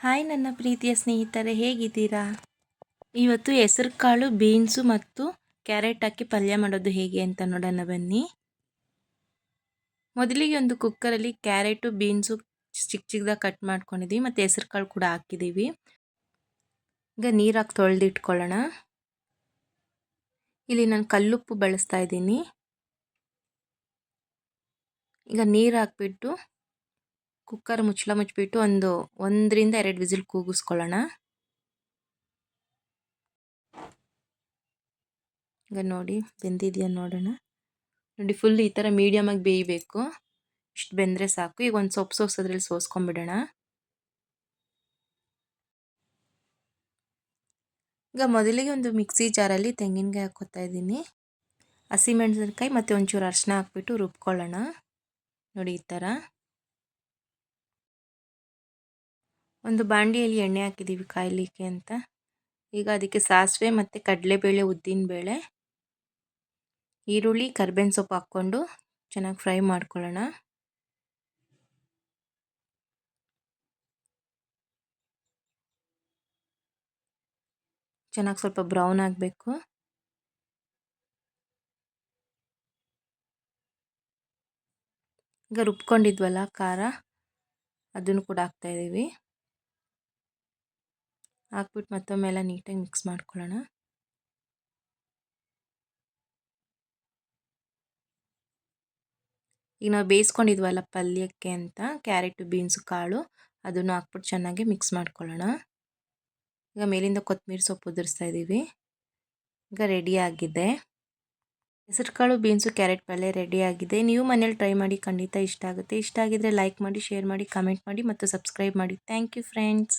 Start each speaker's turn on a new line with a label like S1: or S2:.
S1: Hi ನನ್ನ ಪ್ರೀತಿಯ ಸ್ನೇಹಿತರೆ, ಹೇಗಿದ್ದೀರಾ? ಇವತ್ತು ಹೆಸರು ಕಾಳು ಬೀನ್ಸು ಮತ್ತು ಕ್ಯಾರೆಟ್ ಹಾಕಿ ಪಲ್ಯ ಮಾಡೋದು ಹೇಗೆ ಅಂತ ನೋಡೋಣ ಬನ್ನಿ. ಮೊದಲಿಗೆ ಒಂದು ಕುಕ್ಕರಲ್ಲಿ ಕ್ಯಾರೆಟು, ಬೀನ್ಸು ಚಿಕ್ಕ ಚಿಕ್ಕದಾಗಿ ಕಟ್ ಮಾಡ್ಕೊಂಡಿದ್ದೀವಿ ಮತ್ತು ಹೆಸರು ಕಾಳು ಕೂಡ ಹಾಕಿದ್ದೀವಿ. ಈಗ ನೀರು ಹಾಕಿ ತೊಳೆದಿಟ್ಕೊಳ್ಳೋಣ. ಇಲ್ಲಿ ನಾನು ಕಲ್ಲುಪ್ಪು ಬಳಸ್ತಾ ಇದ್ದೀನಿ. ಈಗ ನೀರು ಹಾಕ್ಬಿಟ್ಟು ಕುಕ್ಕರ್ ಮುಚ್ಚಳ ಮುಚ್ಚಿಬಿಟ್ಟು ಒಂದು ಒಂದರಿಂದ ಎರಡು ವಿಸಿಲ್ ಕೂಗಿಸ್ಕೊಳ್ಳೋಣ. ಈಗ ನೋಡಿ, ಬೆಂದಿದೆಯಾ ನೋಡೋಣ. ನೋಡಿ ಫುಲ್ ಈ ಥರ ಮೀಡಿಯಮಾಗಿ ಬೇಯಬೇಕು. ಇಷ್ಟು ಬೆಂದರೆ ಸಾಕು. ಈಗ ಒಂದು ಸೊಪ್ಪು ಸೋಸೋದ್ರಲ್ಲಿ ಸೋಸ್ಕೊಂಡ್ಬಿಡೋಣ. ಈಗ ಮೊದಲಿಗೆ ಒಂದು ಮಿಕ್ಸಿ ಜಾರಲ್ಲಿ ತೆಂಗಿನಕಾಯಿ ಹಾಕೋತಾ ಇದ್ದೀನಿ. ಹಸಿಮೆಣಸಿನಕಾಯಿ ಮತ್ತು ಒಂಚೂರು ಅರಿಶಿನ ಹಾಕ್ಬಿಟ್ಟು ರುಬ್ಕೊಳ್ಳೋಣ. ನೋಡಿ, ಈ ಥರ ಒಂದು ಬಾಂಡಿಯಲ್ಲಿ ಎಣ್ಣೆ ಹಾಕಿದ್ದೀವಿ ಕಾಯಲಿಕ್ಕೆ ಅಂತ. ಈಗ ಅದಕ್ಕೆ ಸಾಸಿವೆ ಮತ್ತು ಕಡಲೆಬೇಳೆ ಉದ್ದಿನಬೇಳೆ ಈರುಳ್ಳಿ, ಕರ್ಬೇವಿನ ಸೊಪ್ಪು ಹಾಕ್ಕೊಂಡು ಚೆನ್ನಾಗಿ ಫ್ರೈ ಮಾಡ್ಕೊಳ್ಳೋಣ. ಚೆನ್ನಾಗಿ ಸ್ವಲ್ಪ ಬ್ರೌನ್ ಆಗಬೇಕು. ಈಗ ರುಬ್ಕೊಂಡಿದ್ವಲ್ಲ ಖಾರ, ಅದನ್ನು ಕೂಡ ಹಾಕ್ತಾಯಿದ್ದೀವಿ ಹಾಕ್ಬಿಟ್ಟು ಮತ್ತೊಮ್ಮೆಲ್ಲ ನೀಟಾಗಿ ಮಿಕ್ಸ್ ಮಾಡ್ಕೊಳ್ಳೋಣ. ಈಗ ನಾವು ಬೇಯಿಸ್ಕೊಂಡಿದ್ವಲ್ಲ ಪಲ್ಯಕ್ಕೆ ಅಂತ ಕ್ಯಾರೆಟು, ಬೀನ್ಸು, ಕಾಳು, ಅದನ್ನು ಹಾಕ್ಬಿಟ್ಟು ಚೆನ್ನಾಗಿ ಮಿಕ್ಸ್ ಮಾಡ್ಕೊಳ್ಳೋಣ. ಈಗ ಮೇಲಿಂದ ಕೊತ್ತಂಬರಿ ಸೊಪ್ಪು ಉದುರಿಸ್ತಾ ಇದ್ದೀವಿ. ಈಗ ರೆಡಿಯಾಗಿದೆ ಹೆಸರು ಕಾಳು, ಬೀನ್ಸು, ಕ್ಯಾರೆಟ್ ಪಲ್ಯ ರೆಡಿ ಆಗಿದೆ. ನೀವು ಮನೇಲಿ ಟ್ರೈ ಮಾಡಿ ಖಂಡಿತ ಇಷ್ಟ ಆಗುತ್ತೆ. ಇಷ್ಟ ಆಗಿದ್ರೆ ಲೈಕ್ ಮಾಡಿ, ಶೇರ್ ಮಾಡಿ, ಕಮೆಂಟ್ ಮಾಡಿ ಮತ್ತು ಸಬ್ಸ್ಕ್ರೈಬ್ ಮಾಡಿ. Thank you friends.